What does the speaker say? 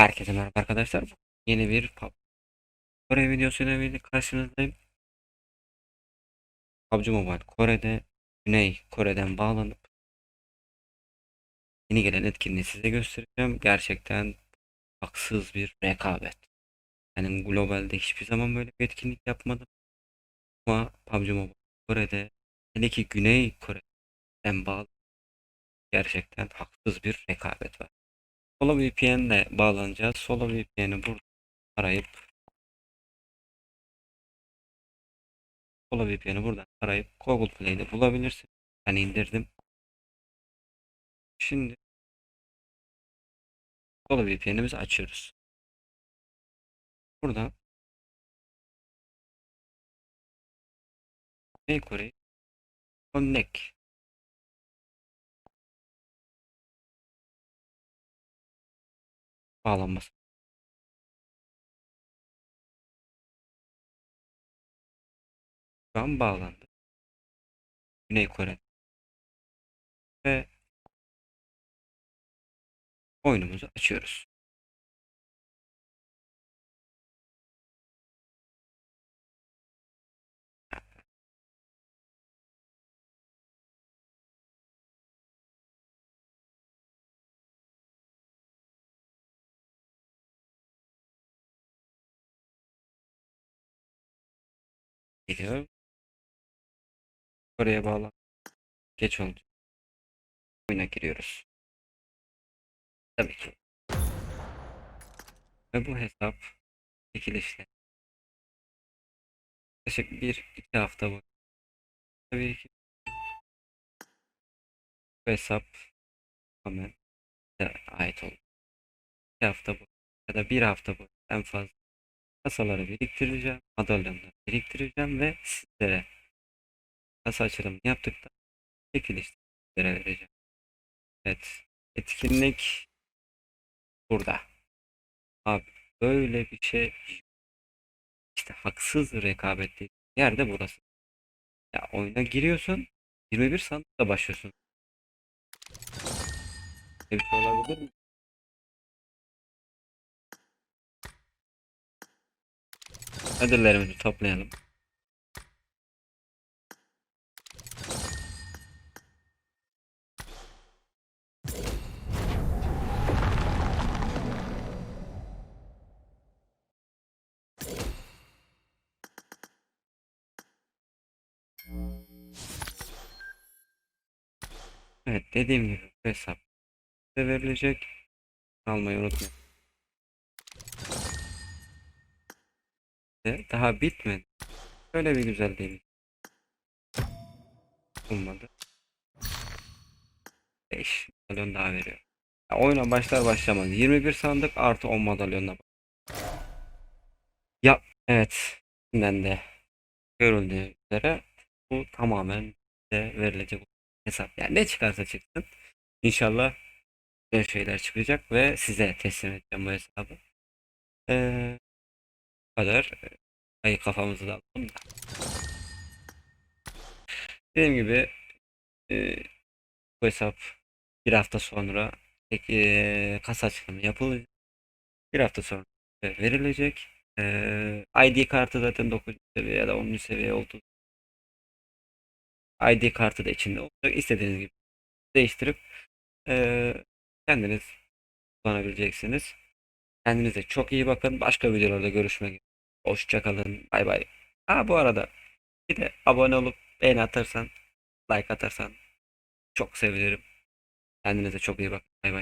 Herkese merhaba arkadaşlar. Yeni bir Kore videosuyla birlikte karşınızdayım. PUBG Mobile Kore'de Güney Kore'den bağlanıp yeni gelen etkinliği size göstereceğim. Gerçekten haksız bir rekabet. Yani globalde hiçbir zaman böyle bir etkinlik yapmadım. Ama PUBG Mobile Kore'de hele ki Güney Kore'den bağlı gerçekten haksız bir rekabet var. Solo VPN ile bağlanacağız. Solo VPN'i burada arayıp Solo VPN'i buradan arayıp Google Play'de bulabilirsin. Ben indirdim. Şimdi Solo VPN'imizi açıyoruz. Buradan Güney Kore'yi Connect bağlanması. Şu an bağlandı. Güney Kore. Ve oyunumuzu açıyoruz. Geliyor. Kore'ye bağlan. Geç oldu. Oyuna giriyoruz. Tabii ki. Ve bu hesap çekilişle. Yaklaşık bir iki hafta bu. Tabii ki bu hesap tamamen ait oldu. İki hafta bu ya da bir hafta bu en fazla kasaları biriktireceğim, madalyonları biriktireceğim ve sizlere kasa açılımını yaptıktan çekilişte sizlere vereceğim. Evet, etkinlik burada. Abi böyle bir şey işte haksız rekabet dediğim yerde burası. Ya oyuna giriyorsun 21 sandıkla başlıyorsun. Böyle bir şey olabilir mi? Ödüllerimizi toplayalım. Evet dediğim gibi hesap verilecek. Almayı unutmayın. Daha bitmedi. Şöyle bir güzel değil. Olmadı. 5 madalyon daha veriyor. Ya oyuna başlar başlamaz. 21 sandık artı 10 madalyonla. Ya evet. Ben de görüldüğü üzere bu tamamen de verilecek hesap. Yani ne çıkarsa çıksın. İnşallah güzel şeyler çıkacak ve size teslim edeceğim bu hesabı. Ee, kadar. Ayı kafamızı da alalım da. Dediğim gibi e, bu hesap bir hafta sonra e, kasa açılımı yapılacak. Bir hafta sonra verilecek. E, ID kartı zaten 9. seviye ya da 10. seviye oldu. ID kartı da içinde olacak. İstediğiniz gibi değiştirip e, kendiniz kullanabileceksiniz. Kendinize çok iyi bakın. Başka videolarda görüşmek üzere. Hoşçakalın. Bay bay. Ha bu arada bir de abone olup beğeni atarsan, like atarsan çok sevinirim. Kendinize çok iyi bakın. Bay bay.